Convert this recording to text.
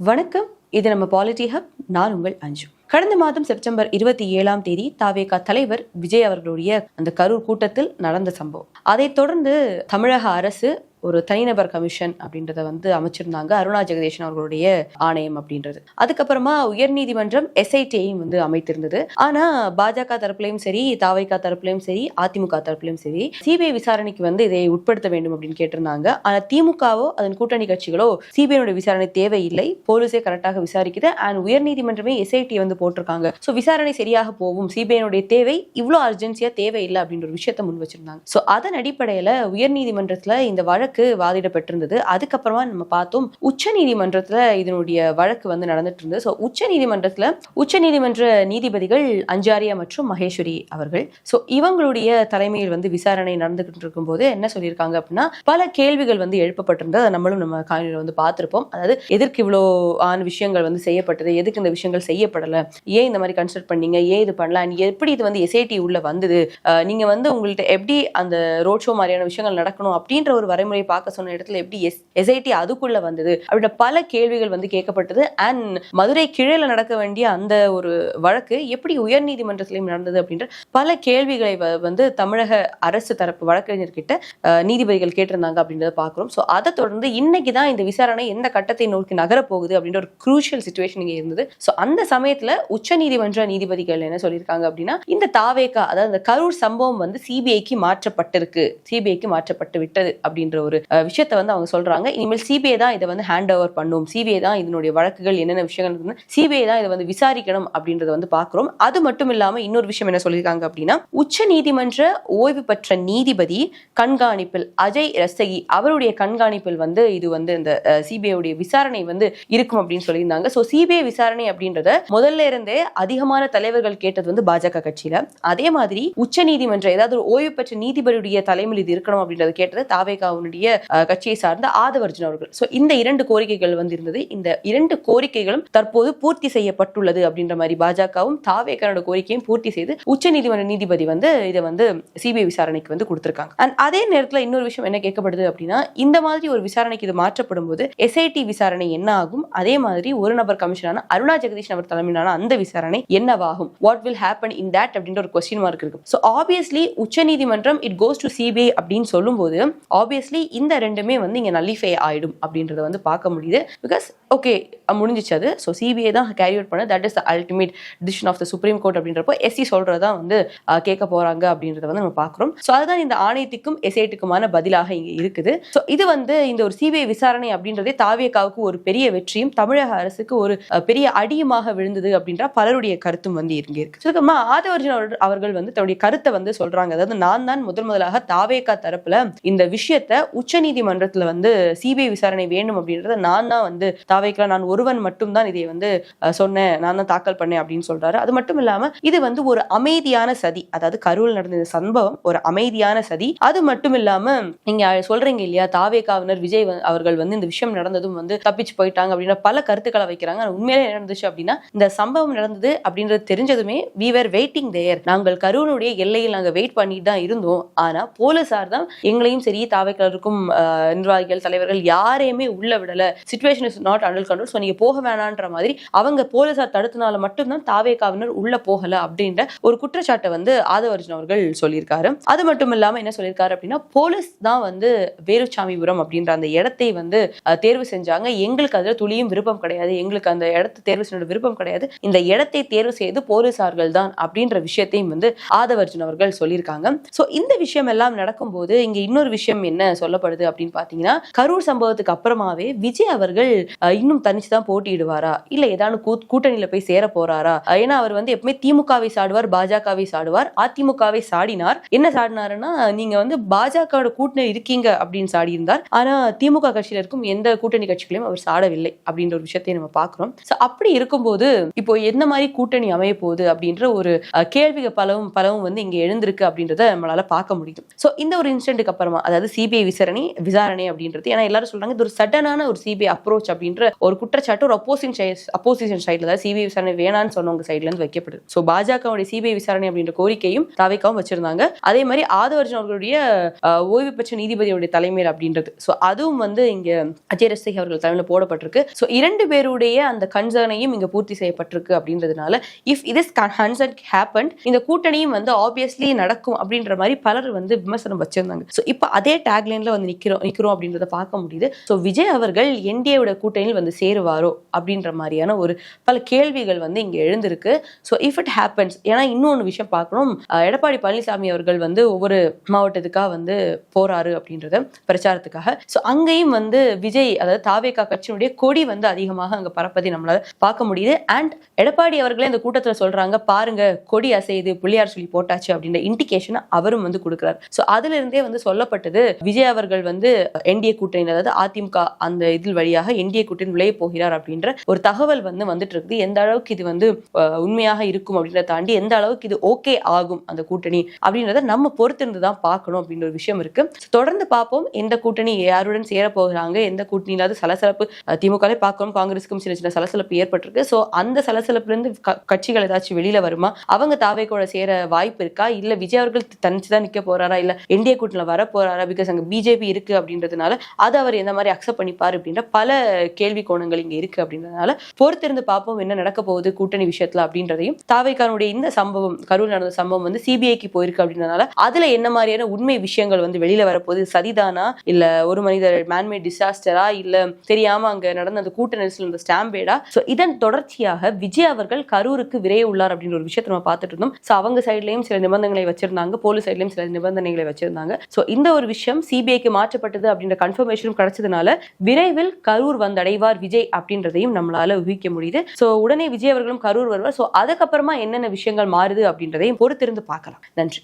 வணக்கம். இது நம்ம பாலிட்டி ஹப் நான் உங்கள் அஞ்சு. கடந்த மாதம் செப்டம்பர் இருபத்தி ஏழாம் தேதி தாவேகா தலைவர் விஜய் அவர்களுடைய அந்த கரூர் கூட்டத்தில் நடந்த சம்பவம். அதைத் தொடர்ந்து தமிழக அரசு ஒரு தனிநபர் கமிஷன் அப்படின்றத வந்து அமைச்சிருந்தாங்க அருணா ஜெகதீஷன் அவர்களுடைய ஆணையம் அப்படின்றது. அதுக்கப்புறமா உயர்நீதிமன்றம் எஸ்ஐடியையும் வந்து அமைத்திருந்தது. ஆனா பாஜக தரப்புலையும் சரி தாவைக்கா தரப்புலையும் சரி அதிமுக தரப்புலையும் சரி சிபிஐ விசாரணைக்கு வந்து இதை உட்படுத்த வேண்டும் அப்படின்னு கேட்டிருந்தாங்க. ஆனா திமுகவோ அதன் கூட்டணி கட்சிகளோ சிபிஐனுடைய விசாரணை தேவையில்லை. போலீஸே கரெக்டாக விசாரிக்குது. அண்ட் உயர்நீதிமன்றமே எஸ்ஐடி வந்து போட்டிருக்காங்க. ஸோ விசாரணை சரியாக போகும். சிபிஐனுடைய தேவை இவ்வளோ அர்ஜென்சியா தேவையில்லை அப்படின்ற ஒரு விஷயத்த முன் வச்சிருந்தாங்க. ஸோ அதன் அடிப்படையில உயர்நீதிமன்றத்துல இந்த வழக்கு வாதிடப்பட்டிருந்தது. அதுக்கப்புறமா நம்ம பார்த்தோம் உச்ச நீதிமன்றத்துல இதனுடைய வழக்கு வந்து நடந்துட்டு இருந்தது ஸோ உச்ச நீதிமன்றத்துல உச்ச நீதிமன்ற நீதிபதிகள் அஞ்சாரியா மற்றும் மகேஸ்வரி அவர்கள். ஸோ இவங்களுடைய தலைமையில் வந்து விசாரணை நடந்துகிட்டு இருக்கும்போது என்ன சொல்லியிருக்காங்க அப்படின்னா பல கேள்விகள் வந்து எழுப்பப்பட்டிருந்தது. அதை நம்மளும் நம்ம காணொலியில் வந்து பார்த்திருப்போம். அதாவது எதற்கு இவ்வளோ ஆன விஷயங்கள் வந்து செய்யப்பட்டது? எதுக்கு இந்த விஷயங்கள் செய்யப்படலை? ஏன் இந்த மாதிரி கன்சிடர் பண்ணீங்க? ஏன் இது பண்ணலாம் and எப்படி இது வந்து எஸ்ஐடி உள்ள வந்தது? நீங்க வந்து உங்கள்கிட்ட எப்படி அந்த ரோட் ஷோ மாதிரியான விஷயங்கள் நடக்கணும்? அப்படின்ற ஒரு வரைமுறை பார்க்க சொன்ன இடத்துல எப்படி எஸ் எஸ்ஐடி அதுக்குள்ள வந்தது அப்படின்ற பல கேள்விகள் வந்து கேட்கப்பட்டது. அண்ட் மதுரை கீழே நடக்க வேண்டிய அந்த ஒரு வழக்கு எப்படி உயர்நீதிமன்றத்திலையும் நடந்தது அப்படின்ற பல கேள்விகளை வந்து தமிழக அரசு தரப்பு வழக்கறிஞர்கிட்ட நீதிபதிகள் கேட்டிருந்தாங்க அப்படின்றத பார்க்குறோம். ஸோ அதை தொடர்ந்து இன்னைக்கு தான் இந்த விசாரணை எந்த கட்டத்தை நோக்கி நகரப்போகுது அப்படின்ற ஒரு குரூஷியல் சுச்சுவேஷன் இங்கே இருந்தது. ஸோ அந்த உச்ச நீதிமன்ற நீதிபதிகள் என்ன சொல்லியிருக்காங்க அப்படின்னா இந்த தாவேகா அதாவது இந்த கரூர் சம்பவம் வந்து சிபிஐக்கு மாற்றப்பட்டிருக்கு. சிபிஐக்கு மாற்றப்பட்டு விட்டது அப்படின்ற ஒரு விஷயத்த விஷயத்தை வந்து அவங்க சொல்றாங்க. இனிமேல் சிபிஐ தான் இதை வந்து ஹேண்ட் ஓவர் பண்ணும் சிபிஐ தான் இதனுடைய வழக்குகள் என்னென்ன விஷயங்கள் சிபிஐ தான் இதை வந்து விசாரிக்கணும் அப்படின்றத வந்து பார்க்குறோம். அது மட்டும் இல்லாம இன்னொரு விஷயம் என்ன சொல்லியிருக்காங்க அப்படின்னா உச்ச நீதிமன்ற ஓய்வு பெற்ற நீதிபதி கண்காணிப்பில் அஜய் ரஸ்தகி அவருடைய கண்காணிப்பில் வந்து இது வந்து இந்த சிபிஐ விசாரணை வந்து இருக்கும் அப்படின்னு சொல்லியிருந்தாங்க. ஸோ சிபிஐ விசாரணை அப்படின்றத முதல்ல இருந்தே அதிகமான தலைவர்கள் கேட்டது வந்து பாஜக கட்சியில. அதே மாதிரி உச்ச நீதிமன்ற ஏதாவது ஒரு ஓய்வு பெற்ற நீதிபதியுடைய தலைமையில் இது இருக்கணும் அப்படின்றத கேட்டது தாவேகாவுடைய அஹ், கட்சியை சார்ந்த ஆதவர்ஜுன் அவர்கள். ஸோ இந்த இரண்டு கோரிக்கைகள் வந்து இருந்தது இந்த இரண்டு கோரிக்கைகளும் தற்போது பூர்த்தி செய்யப்பட்டுள்ளது அப்படின்ற மாதிரி பாஜகவும் தாவேக்கரோட கோரிக்கையும் பூர்த்தி செய்து உச்சநீதிமன்ற நீதிபதி வந்து இதை வந்து சிபிஐ விசாரணைக்கு வந்து கொடுத்திருக்காங்க. அண்ட் அதே நேரத்தில் இன்னொரு விஷயம் என்ன கேட்கப்படுது அப்படின்னா இந்த மாதிரி ஒரு விசாரணைக்கு இது மாற்றப்படும் போது எஸ்ஐடி விசாரணை என்ன ஆகும்? அதே மாதிரி ஒரு நபர் கமிஷனான அருணா ஜெகதீஷ் நபர் தலைமையிலான அந்த விசாரணை என்னவாகும்? What will happen in that அப்படின்ற ஒரு கொஸ்டின் மார்க் இருக்கு. ஸோ ஆப்வியஸ்லி உச்சநீதிமன்றம் இட் கோஸ் டு சிபிஐ அப்படின்னு சொல்லும்போது ஆப்வியஸ்லி இந்த ரெண்டுமே வந்து இங்க நல்லிஃபை ஆயிடும் அப்படின்றத வந்து பார்க்க முடியுது. பிகாஸ் ஓகே முடிஞ்சிச்சு அது. ஸோ சிபிஐ தான் கேரி அவுட் பண்ண that is the ultimate decision of the Supreme Court அப்படின்றப்போ எஸ்சி சொல்றது தான் வந்து கேட்க போறாங்க அப்படின்றத வந்து நம்ம பார்க்குறோம். ஸோ அதுதான் இந்த ஆணையத்துக்கும் எஸ்ஐட்டுக்குமான பதிலாக இங்கே இருக்குது. ஸோ இது வந்து இந்த ஒரு சிபிஐ விசாரணை அப்படின்றதே தாவியக்காவுக்கு ஒரு பெரிய வெற்றியும் தமிழக அரசுக்கு ஒரு பெரிய அடியுமாக விழுந்தது அப்படின்ற பலருடைய கருத்தும் வந்து இங்கே இருக்கு. சுருக்கமா ஆதவர்ஜன் அவர்கள்- அவர்கள் வந்து தன்னுடைய கருத்தை வந்து சொல்றாங்க. அதாவது நான் தான் முதல் முதலாக தாவேகா தரப்புல இந்த விஷயத்த உச்ச நீதிமன்றத்துல வந்து சிபிஐ விசாரணை வேண்டும் அப்படின்றத நான் தான் வந்து தாவேக்கா நான் ஒருவன் மட்டும்தான் இதை வந்து சொன்னேன் நான் தான் தாக்கல் பண்ணேன் அப்படின்னு சொல்றாரு. அது மட்டும் இல்லாம இது வந்து ஒரு அமைதியான சதி. அதாவது கரூர் நடந்த இந்த சம்பவம் ஒரு அமைதியான சதி. அது மட்டும் இல்லாம நீங்க சொல்றீங்க இல்லையா தாவேகாவினர் விஜய் அவர்கள் வந்து இந்த விஷயம் நடந்ததும் வந்து தப்பிச்சு போயிட்டாங்க அப்படின்னு பல கருத்துக்களை வைக்கிறாங்க. உண்மையிலே என்ன நடந்துச்சு அப்படின்னா இந்த சம்பவம் நடந்தது அப்படின்றது தெரிஞ்சதுமே வி வேர் வெயிட்டிங் தேர் நாங்கள் கரூனுடைய எல்லையில் நாங்கள் வெயிட் பண்ணிட்டு தான் இருந்தோம். ஆனா போலீசார் தான் எங்களையும் சரி தாவேக்கலருக்கும் நிர்வாகிகள் தலைவர்கள் யாரையுமே உள்ள விடல. Situation is not under control so நீங்க போக வேணான்ற மாதிரி அவங்க போலீஸார் தடுத்தனால மட்டும்தான் தாவேகாவினர் உள்ள போகல அப்படின்ற ஒரு குற்றச்சாட்டை வந்து ஆதவர்ஜன் அவர்கள் சொல்லியிருக்காரு. அது மட்டும் இல்லாம என்ன சொல்லியிருக்காரு அப்படின்னா போலீஸ் தான் வந்து வேலுச்சாமிபுரம் அப்படின்ற அந்த இடத்தை வந்து தேர்வு செஞ்சாங்க. எங்களுக்கு அதுல துளியும் விருப்பம் கிடையாது. எங்களுக்கு அந்த இடத்தை தேர்வு செய்ய விருப்பம் கிடையாது. இந்த இடத்தை தேர்வு செய்து போலீசார்கள் தான் அப்படின்ற விஷயத்தையும் வந்து ஆதவர்ஜன் அவர்கள் சொல்லியிருக்காங்க. சோ இந்த விஷயம் எல்லாம் நடக்கும்போது இங்க இன்னொரு விஷயம் என்ன சொல்லப்படுது அப்படின்னு பார்த்தீங்கன்னா கரூர் சம்பவத்துக்கு அப்புறமாவே விஜய் அவர்கள் இன்னும் தனிச்சு தான் போட்டியிடுவாரா? இல்ல ஏதாவது கூ- கூட்டணியில போய் சேர போறாரா? ஏன்னா அவர் வந்து எப்பவுமே திமுகவை சாடுவார் பாஜகவை சாடுவார். அதிமுகவை சாடினார். என்ன சாடினாருன்னா நீங்க வந்து பாஜகவோட கூட்டணி இருக்கீங்க அப்படின்னு சாடி இருந்தார் ஆனா திமுக கட்சியில இருக்கும் எந்த கூட்டணி கட்சிகளையும் அவர் சாடவில்லை அப்படின்ற ஒரு விஷயத்தை நம்ம பாக்குறோம் சோ அப்படி இருக்கும்போது இப்போ என்ன மாதிரி கூட்டணி அமைய போகுது அப்படின்ற ஒரு கேள்விகள் பலவும் பலவும் வந்து இங்க எழுந்திருக்கு அப்படின்றத நம்மளால பார்க்க முடியும். சோ இந்த ஒரு இன்சிடென்ட்டுக்கு அப்புறமா அதாவது சிபிஐ விசாரணை விசாரணை அப்படின்றது ஏன்னா எல்லாரும் சொல்றாங்க இது ஒரு சடனான ஒரு சிபிஐ அப்ரோச் அப்படின்ற ஒரு குற்றச்சாட்டு ஒரு அப்போசிங் அப்போசிஷன் சைட்ல தான் சிபிஐ விசாரணை வேணான்னு சொன்னவங்க சைட்ல இருந்து வைக்கப்படுது. ஸோ பாஜகவுடைய சிபிஐ விசாரணை அப்படின்ற கோரிக்கையும் தாவைக்காவும் வச்சிருந்தாங்க. அதே மாதிரி ஆதவர்ஜன் அவர்களுடைய ஓய்வு பெற்ற நீதிபதியுடைய தலைமையில் அப்படின்றது. ஸோ அதுவும் வந்து இங்க அஜய் ரஸ்தகி அவர்கள் தலைமையில் போடப்பட்டிருக்கு. ஸோ இரண்டு பேருடைய அந்த கன்சர்னையும் இங்க பூர்த்தி செய்யப்பட்டிருக்கு அப்படின்றதுனால இஃப் இஸ் கன்சர்ன் ஹேப்பன் இந்த கூட்டணியும் வந்து ஆப்வியஸ்லி நடக்கும் அப்படின்ற மாதிரி பலர் வந்து விமர்சனம் வச்சிருந்தாங்க. ஸோ இப்போ அதே டேக்லைன்ல வந்து நிக்கிறோம் நிக்கிறோம் அப்படின்றத பார்க்க முடியுது. ஸோ விஜய் அவர்கள் என்டிஏவோட கூட்டணியில் வந்து சேருவாரோ அப்படின்ற மாதிரியான ஒரு பல கேள்விகள் வந்து இங்க எழுந்திருக்கு. ஸோ இஃப் இட் ஹேப்பன்ஸ் ஏன்னா இன்னொன்று விஷயம் பார்க்கணும். எடப்பாடி பழனிசாமி அவர்கள் வந்து ஒவ்வொரு மாவட்டத்துக்காக வந்து போறாரு அப்படின்றத பிரச்சாரத்துக்காக. ஸோ அங்கேயும் வந்து விஜய் அதாவது தாவேகா கட்சியினுடைய கொடி வந்து அதிகமாக அங்க பரப்பதை நம்மளால பார்க்க முடியுது. அண்ட் எடப்பாடி அவர்களே இந்த கூட்டத்துல சொல்றாங்க பாருங்க கொடி அசையுது புள்ளியார் சொல்லி போட்டாச்சு அப்படின்ற இண்டிகேஷனை அவரும் வந்து கொடுக்குறாரு. ஸோ அதுல இருந்தே வந்து சொல்லப்பட்டது விஜய் அவர்கள் வந்து என்டிஏ கூட்டணி அதாவது அதிமுக அந்த இதில் வழியாக என்டிஏ கூட்டணி விளைய போகிறார் அப்படின்ற ஒரு தகவல் வந்து வந்துட்டு இருக்குது. எந்த அளவுக்கு இது வந்து உண்மையாக இருக்கும் அப்படின்றத தாண்டி எந்த அளவுக்கு இது ஓகே ஆகும் அந்த கூட்டணி அப்படின்றத நம்ம பொறுத்திருந்து தான் பார்க்கணும் அப்படின்ற ஒரு விஷயம் இருக்கு. தொடர்ந்து பார்ப்போம். எந்த கூட்டணி யாருடன் சேர போகிறாங்க எந்த கூட்டணியிலாவது சலசலப்பு திமுகவே பார்க்கணும். காங்கிரஸுக்கும் சின்ன சின்ன சலசலப்பு ஏற்பட்டிருக்கு. ஸோ அந்த சலசலப்புல இருந்து க- கட்சிகள் ஏதாச்சும் வெளியில வருமா? அவங்க தாவே கூட சேர வாய்ப்பு இருக்கா? இல்ல விஜய் அவர்கள் தனிச்சு தான் நிக்க போறாரா? இல்ல என்டிஏ கூட்டணியில வர போறாரா? பிகாஸ் அங்க பிஜேபி இருக்கு அப்படின்றதுனால அதை அவர் எந்த மாதிரி அக்செப்ட் பண்ணிப்பாரு அப்படின்ற பல கேள்வி கேள்வி கோணங்கள் இங்க இருக்கு அப்படின்றதுனால பொறுத்திருந்து பார்ப்போம் என்ன நடக்க போகுது கூட்டணி விஷயத்துல அப்படின்றதையும். தாவைக்கானுடைய இந்த சம்பவம் கரூர் நடந்த சம்பவம் வந்து சிபிஐக்கு போயிருக்கு அப்படின்றதுனால அதுல என்ன மாதிரியான உண்மை விஷயங்கள் வந்து வெளியில வரப்போகுது? சதிதானா? இல்ல ஒரு மனிதர் மேன்மேட் டிசாஸ்டரா இல்ல தெரியாம அங்க நடந்த அந்த கூட்ட நெரிசல் ஸ்டாம்பேடா ஸோ இதன் தொடர்ச்சியாக விஜய் அவர்கள் கரூருக்கு விரைய உள்ளார் அப்படின்ற ஒரு விஷயத்தை நம்ம பார்த்துட்டு இருந்தோம். ஸோ அவங்க சைட்லயும் சில நிபந்தனைகளை வச்சிருந்தாங்க. போலீஸ் சைட்லயும் சில நிபந்தனைகளை வச்சிருந்தாங்க. ஸோ இந்த ஒரு விஷயம் சிபிஐக்கு மாற்றப்பட்டது அப்படின்ற கன்ஃபர்மேஷனும் கிடைச்சதுனால விரைவில் கரூர் வந்தடைவார் விஜய் அப்படின்றதையும் நம்மளால ஊகிக்க முடியுது. சோ உடனே விஜய் அவர்களும் கரூர் வருவார். சோ அதுக்கப்புறமா என்னென்ன விஷயங்கள் மாறுது அப்படின்றதையும் பொறுத்திருந்து பார்க்கலாம். நன்றி.